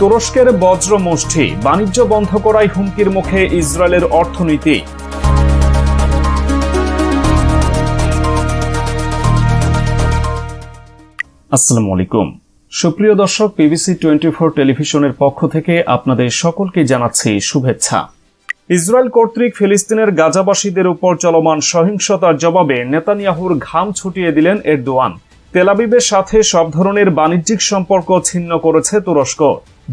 তুরস্কের বজ্র মুষ্টি। বাণিজ্য বন্ধ করায় হুমকির মুখে ইসরায়েলের অর্থনীতি। আসসালামু আলাইকুম। সুপ্রিয় দর্শক পিবিসি টোয়েন্টি ফোর টেলিভিশনের পক্ষ থেকে আপনাদের সকলকে জানাচ্ছি শুভেচ্ছা। ইসরায়েল কর্তৃক ফিলিস্তিনের গাজাবাসীদের উপর চলমান সহিংসতার জবাবে নেতানিয়াহুর ঘাম ছুটিয়ে দিলেন এরদোয়ান। তেলাবিবের সাথে সব ধরনের বাণিজ্যিক সম্পর্ক ছিন্ন করেছে তুরস্ক,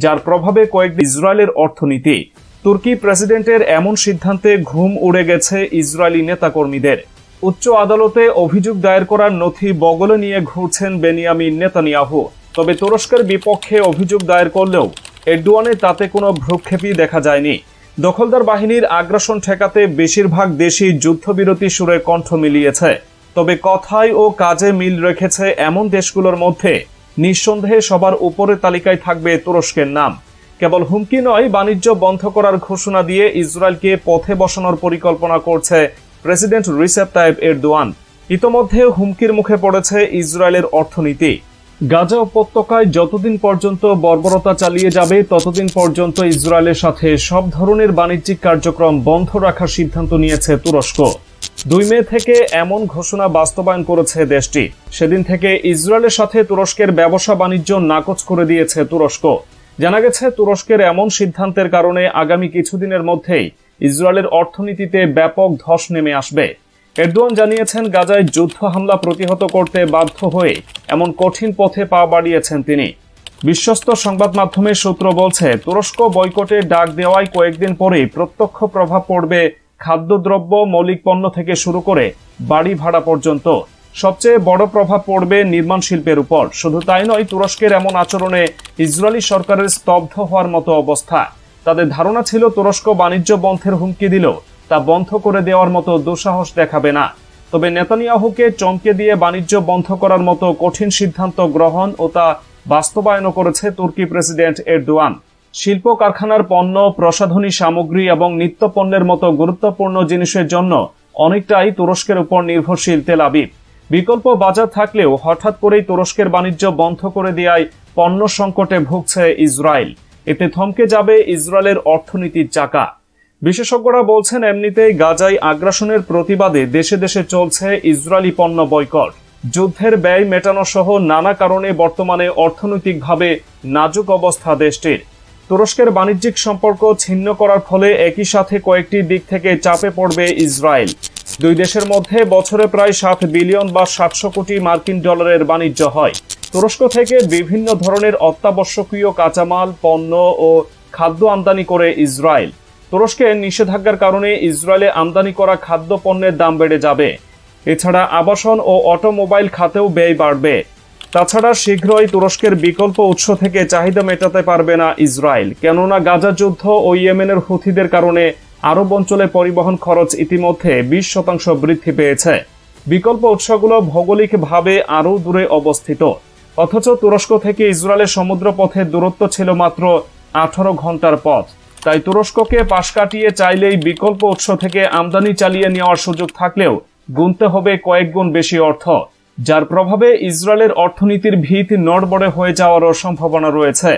যার প্রভাবে কয়েকদিন ইসরায়েলের অর্থনীতি। তুর্কি প্রেসিডেন্টের এমন সিদ্ধান্তে ঘুম উড়ে গেছে ইসরায়েলি নেতাকর্মীদের। উচ্চ আদালতে অভিযোগ দায়ের করার নথি বগলে নিয়ে ঘুরছেন বেনিয়ামিন নেতানিয়াহু। তবে তুরস্কের বিপক্ষে অভিযোগ দায়ের করলেও এরডোয়ানে তাতে কোনো ভ্রুক্ষেপই দেখা যায়নি। দখলদার বাহিনীর আগ্রাসন ঠেকাতে বেশিরভাগ দেশই যুদ্ধবিরতি সুরে কণ্ঠ মিলিয়েছে। তবে কথায় ও কাজে মিল রেখেছে এমন দেশগুলোর মধ্যে। নিঃসন্দেহে সবার উপরে তালিকায় থাকবে তুরস্কের নাম। কেবল হুমকি নয়, বাণিজ্য বন্ধ করার ঘোষণা দিয়ে ইসরায়েলকে পথে বসানোর পরিকল্পনা করছে প্রেসিডেন্ট রিসেপ তাইব এরদোয়ান। ইতোমধ্যে হুমকির মুখে পড়েছে ইসরায়েলের অর্থনীতি। গাজা উপত্যকায় যতদিন পর্যন্ত বর্বরতা চালিয়ে যাবে, ততদিন পর্যন্ত ইসরায়েলের সাথে সব ধরনের বাণিজ্যিক কার্যক্রম বন্ধ রাখার সিদ্ধান্ত নিয়েছে তুরস্ক। দুই মে থেকে এমন ঘোষণা বাস্তবায়ন করেছে দেশটি। সেদিন থেকে ইসরায়েলের সাথে তুরস্কের ব্যবসা বাণিজ্য নাকচ করে দিয়েছে তুরস্ক। জানা গেছে, তুরস্কের এমন সিদ্ধান্তের কারণে আগামী কিছুদিনের মধ্যেই ইসরায়েলের অর্থনীতিতে ব্যাপক ধস নেমে আসবে। এরদোয়ান জানিয়েছেন, গাজায় যুদ্ধ হামলা প্রতিহত করতে বাধ্য হয়ে এমন কঠিন পথে পা বাড়িয়েছেন তিনি। বিশ্বস্ত সংবাদ মাধ্যমের সূত্র বলছে, তুরস্ক বয়কটের ডাক দেওয়ায় কয়েকদিন পরেই প্রত্যক্ষ প্রভাব পড়বে খাদ্যদ্রব্য, মৌলিক পণ্য থেকে শুরু করে বাড়ি ভাড়া পর্যন্ত সবচেয়ে বড় প্রভাব পড়বে নির্মাণ শিল্পের উপর। শুধু তাই নয়, তুরস্কের এমন আচরণে ইসরায়েলি সরকারের স্তব্ধ হওয়ার মতো অবস্থা। তাদের ধারণা ছিল, তুরস্ক বাণিজ্য বন্ধের হুমকি দিল তা বন্ধ করে দেওয়ার মতো দুঃসাহস দেখাবে না। তবে নেতানিয়াহুকে চমকে দিয়ে বাণিজ্য বন্ধ করার মতো কঠিন সিদ্ধান্ত গ্রহণ ও তা বাস্তবায়নও করেছে তুর্কি প্রেসিডেন্ট এরদোয়ান। শিল্প কারখানার পণ্য, প্রসাধনী সামগ্রী এবং নিত্য পণ্যের মতো গুরুত্বপূর্ণ জিনিসের জন্য অনেকটাই তুরস্কের উপর নির্ভরশীল তেল আবিব। বিকল্প বাজার থাকলেও হঠাৎ করেই তুরস্কের বাণিজ্য বন্ধ করে দেওয়ায় পণ্য সংকটে ভুগছে ইসরায়েল। এতে থমকে যাবে ইসরায়েলের অর্থনীতির চাকা। বিশেষজ্ঞরা বলছেন, এমনিতেই গাজায় আগ্রাসনের প্রতিবাদে দেশে দেশে চলছে ইসরায়েলি পণ্য বয়কট। যুদ্ধের ব্যয় মেটানো সহ নানা কারণে বর্তমানে অর্থনৈতিকভাবে নাজুক অবস্থা দেশটির। তুরস্কের বাণিজ্যিক সম্পর্ক ছিন্ন করার ফলে একই সাথে কয়েকটি দিক থেকে চাপে পড়বে ইসরায়েল। দুই দেশের মধ্যে বছরে প্রায় সাত বিলিয়ন বা সাতশো কোটি মার্কিন ডলারের বাণিজ্য হয়। তুরস্ক থেকে বিভিন্ন ধরনের অত্যাবশ্যকীয় কাঁচামাল, পণ্য ও খাদ্য আমদানি করে ইসরায়েল। তুরস্কে নিষেধাজ্ঞার কারণে ইসরায়েলে আমদানি করা খাদ্য পণ্যের দাম বেড়ে যাবে। এছাড়া আবাসন ও অটোমোবাইল খাতেও ব্যয় বাড়বে। তাছাড়া শীঘ্রই তুরস্কের বিকল্প উৎস থেকে চাহিদা মেটাতে পারবে না ইসরায়েল। কেননা গাজা যুদ্ধ ও ইয়েমেনের হুথিদের কারণে আরব অঞ্চলে পরিবহন খরচ ইতিমধ্যে বিশ শতাংশ বৃদ্ধি পেয়েছে। বিকল্প উৎসগুলো ভৌগোলিকভাবে আরও দূরে অবস্থিত। অথচ তুরস্ক থেকে ইসরায়েলের সমুদ্র পথের দূরত্ব ছিল মাত্র আঠারো ঘণ্টার পথ। তাই তুরস্ককে পাশ কাটিয়ে চাইলেই বিকল্প উৎস থেকে আমদানি চালিয়ে নেওয়ার সুযোগ থাকলেও গুনতে হবে কয়েক গুণ বেশি অর্থ। যার প্রভাবে ইসরায়েলের অর্থনীতির ভিত নড়বড়ে হয়ে যাওয়ারও সম্ভাবনা রয়েছে।